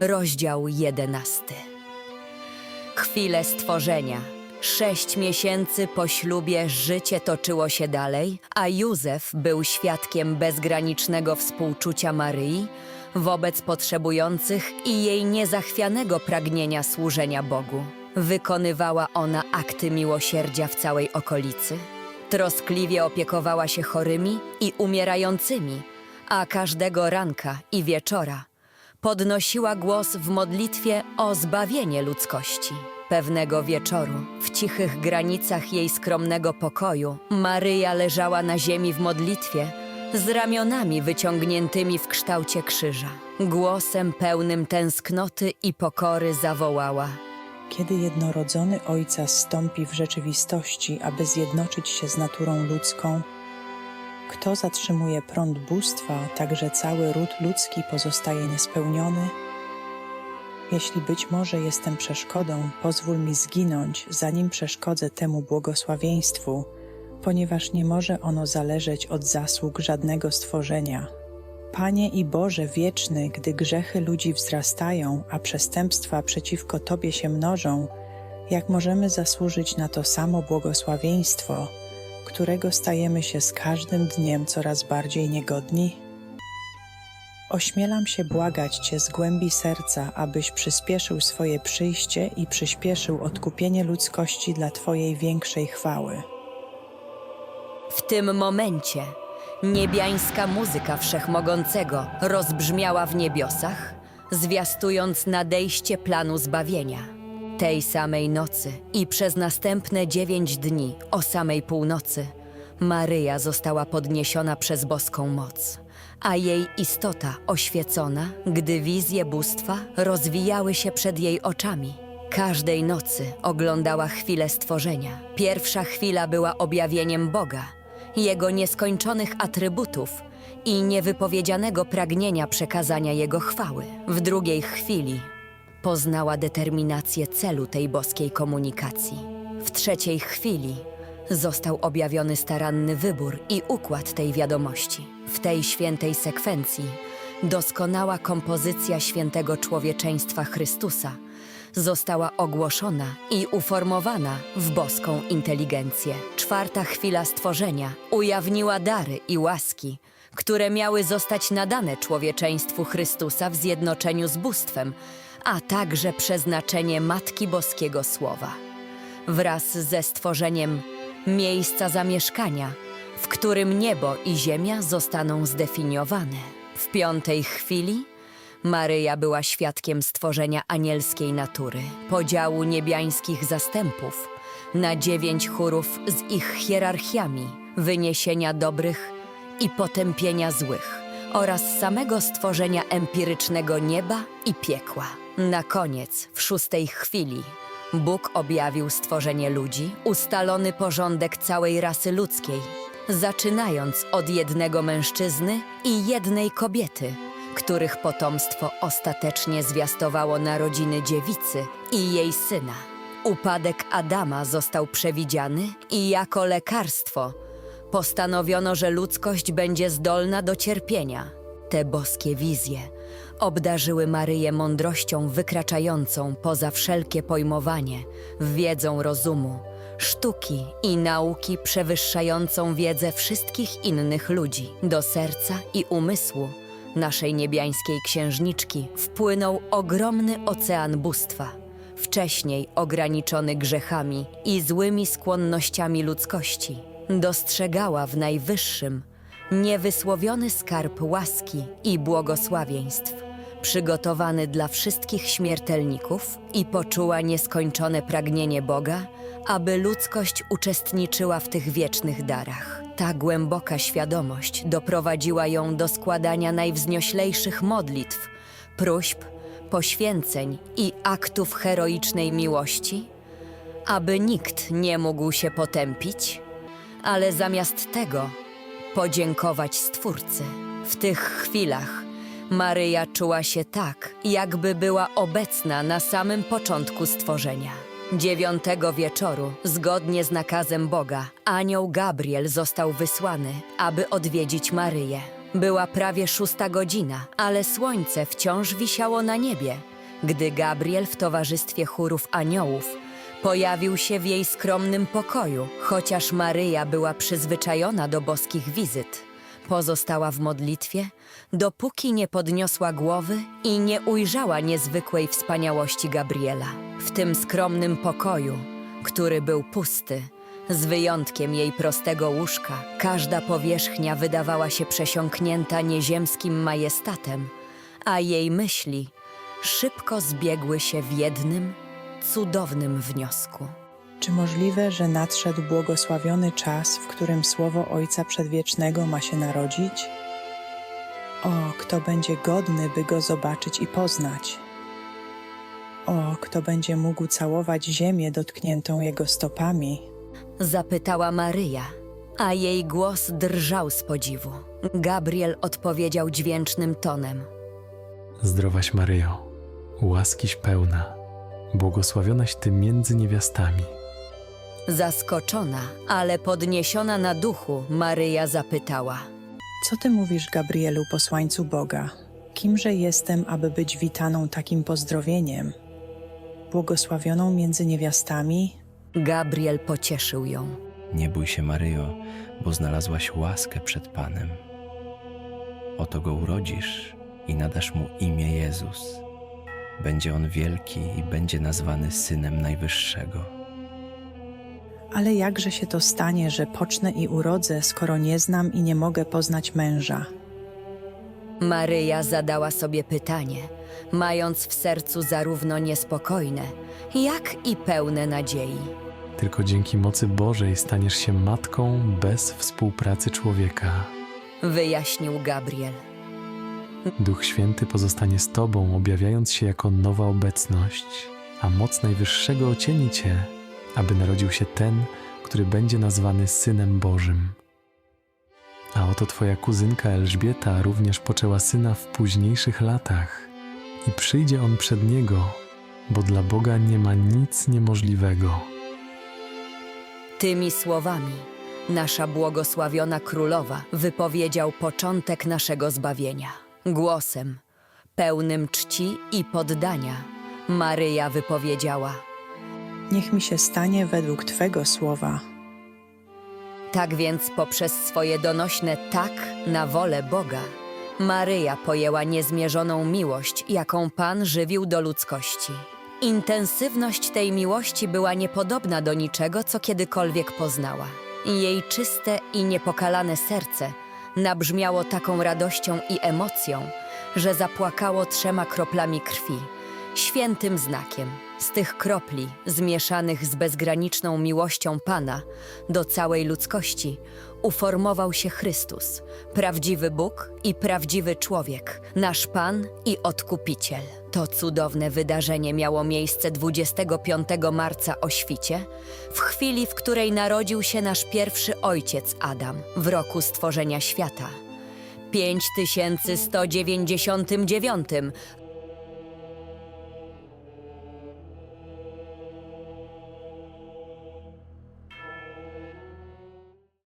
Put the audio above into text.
Rozdział jedenasty. Chwile stworzenia. Sześć miesięcy po ślubie życie toczyło się dalej, a Józef był świadkiem bezgranicznego współczucia Maryi wobec potrzebujących i jej niezachwianego pragnienia służenia Bogu. Wykonywała ona akty miłosierdzia w całej okolicy. Troskliwie opiekowała się chorymi i umierającymi, a każdego ranka i wieczora podnosiła głos w modlitwie o zbawienie ludzkości. Pewnego wieczoru, w cichych granicach jej skromnego pokoju, Maryja leżała na ziemi w modlitwie, z ramionami wyciągniętymi w kształcie krzyża. Głosem pełnym tęsknoty i pokory zawołała: Kiedy jednorodzony Ojca stąpi w rzeczywistości, aby zjednoczyć się z naturą ludzką, kto zatrzymuje prąd bóstwa, tak że cały ród ludzki pozostaje niespełniony? Jeśli być może jestem przeszkodą, pozwól mi zginąć, zanim przeszkodzę temu błogosławieństwu, ponieważ nie może ono zależeć od zasług żadnego stworzenia. Panie i Boże wieczny, gdy grzechy ludzi wzrastają, a przestępstwa przeciwko Tobie się mnożą, jak możemy zasłużyć na to samo błogosławieństwo, którego stajemy się z każdym dniem coraz bardziej niegodni? Ośmielam się błagać Cię z głębi serca, abyś przyspieszył swoje przyjście i przyspieszył odkupienie ludzkości dla Twojej większej chwały. W tym momencie niebiańska muzyka wszechmogącego rozbrzmiała w niebiosach, zwiastując nadejście planu zbawienia. Tej samej nocy i przez następne dziewięć dni o samej północy Maryja została podniesiona przez boską moc, a jej istota oświecona, gdy wizje bóstwa rozwijały się przed jej oczami. Każdej nocy oglądała chwilę stworzenia. Pierwsza chwila była objawieniem Boga, Jego nieskończonych atrybutów i niewypowiedzianego pragnienia przekazania Jego chwały. W drugiej chwili poznała determinację celu tej boskiej komunikacji. W trzeciej chwili został objawiony staranny wybór i układ tej wiadomości. W tej świętej sekwencji doskonała kompozycja świętego człowieczeństwa Chrystusa została ogłoszona i uformowana w boską inteligencję. Czwarta chwila stworzenia ujawniła dary i łaski, które miały zostać nadane człowieczeństwu Chrystusa w zjednoczeniu z bóstwem, a także przeznaczenie Matki Boskiego Słowa. Wraz ze stworzeniem miejsca zamieszkania, w którym niebo i ziemia zostaną zdefiniowane. W piątej chwili Maryja była świadkiem stworzenia anielskiej natury, podziału niebiańskich zastępów na dziewięć chórów z ich hierarchiami, wyniesienia dobrych i potępienia złych oraz samego stworzenia empirycznego nieba i piekła. Na koniec, w szóstej chwili, Bóg objawił stworzenie ludzi, ustalony porządek całej rasy ludzkiej, zaczynając od jednego mężczyzny i jednej kobiety, których potomstwo ostatecznie zwiastowało narodziny dziewicy i jej syna. Upadek Adama został przewidziany i jako lekarstwo postanowiono, że ludzkość będzie zdolna do cierpienia. Te boskie wizje obdarzyły Maryję mądrością wykraczającą poza wszelkie pojmowanie, wiedzą rozumu, sztuki i nauki przewyższającą wiedzę wszystkich innych ludzi. Do serca i umysłu naszej niebiańskiej księżniczki wpłynął ogromny ocean bóstwa, wcześniej ograniczony grzechami i złymi skłonnościami ludzkości. Dostrzegała w najwyższym niewysłowiony skarb łaski i błogosławieństw, przygotowany dla wszystkich śmiertelników i poczuła nieskończone pragnienie Boga, aby ludzkość uczestniczyła w tych wiecznych darach. Ta głęboka świadomość doprowadziła ją do składania najwznioślejszych modlitw, próśb, poświęceń i aktów heroicznej miłości, aby nikt nie mógł się potępić, ale zamiast tego podziękować Stwórcy. W tych chwilach Maryja czuła się tak, jakby była obecna na samym początku stworzenia. Dziewiątego wieczoru, zgodnie z nakazem Boga, anioł Gabriel został wysłany, aby odwiedzić Maryję. Była prawie szósta godzina, ale słońce wciąż wisiało na niebie, gdy Gabriel w towarzystwie chórów aniołów pojawił się w jej skromnym pokoju, chociaż Maryja była przyzwyczajona do boskich wizyt. Pozostała w modlitwie, dopóki nie podniosła głowy i nie ujrzała niezwykłej wspaniałości Gabriela. W tym skromnym pokoju, który był pusty, z wyjątkiem jej prostego łóżka, każda powierzchnia wydawała się przesiąknięta nieziemskim majestatem, a jej myśli szybko zbiegły się w jednym, cudownym wniosku. Czy możliwe, że nadszedł błogosławiony czas, w którym słowo Ojca Przedwiecznego ma się narodzić? O, kto będzie godny, by go zobaczyć i poznać? O, kto będzie mógł całować ziemię dotkniętą jego stopami? Zapytała Maryja, a jej głos drżał z podziwu. Gabriel odpowiedział dźwięcznym tonem. Zdrowaś Maryjo, łaskiś pełna, błogosławionaś Ty między niewiastami. Zaskoczona, ale podniesiona na duchu, Maryja zapytała. Co ty mówisz, Gabrielu, posłańcu Boga? Kimże jestem, aby być witaną takim pozdrowieniem? Błogosławioną między niewiastami? Gabriel pocieszył ją. Nie bój się, Maryjo, bo znalazłaś łaskę przed Panem. Oto go urodzisz i nadasz mu imię Jezus. Będzie on wielki i będzie nazwany Synem Najwyższego. Ale jakże się to stanie, że pocznę i urodzę, skoro nie znam i nie mogę poznać męża? Maryja zadała sobie pytanie, mając w sercu zarówno niespokojne, jak i pełne nadziei. Tylko dzięki mocy Bożej staniesz się matką bez współpracy człowieka. Wyjaśnił Gabriel. Duch Święty pozostanie z Tobą, objawiając się jako nowa obecność, a moc Najwyższego ocieni Cię, aby narodził się ten, który będzie nazwany Synem Bożym. A oto Twoja kuzynka Elżbieta również poczęła syna w późniejszych latach i przyjdzie on przed Niego, bo dla Boga nie ma nic niemożliwego. Tymi słowami nasza błogosławiona królowa wypowiedział początek naszego zbawienia. Głosem, pełnym czci i poddania, Maryja wypowiedziała: Niech mi się stanie według Twego słowa. Tak więc poprzez swoje donośne tak na wolę Boga, Maryja pojęła niezmierzoną miłość, jaką Pan żywił do ludzkości. Intensywność tej miłości była niepodobna do niczego, co kiedykolwiek poznała. Jej czyste i niepokalane serce nabrzmiało taką radością i emocją, że zapłakało trzema kroplami krwi, świętym znakiem. Z tych kropli, zmieszanych z bezgraniczną miłością Pana do całej ludzkości, uformował się Chrystus, prawdziwy Bóg i prawdziwy człowiek, nasz Pan i Odkupiciel. To cudowne wydarzenie miało miejsce 25 marca o świcie, w chwili, w której narodził się nasz pierwszy ojciec Adam w roku stworzenia świata. 5199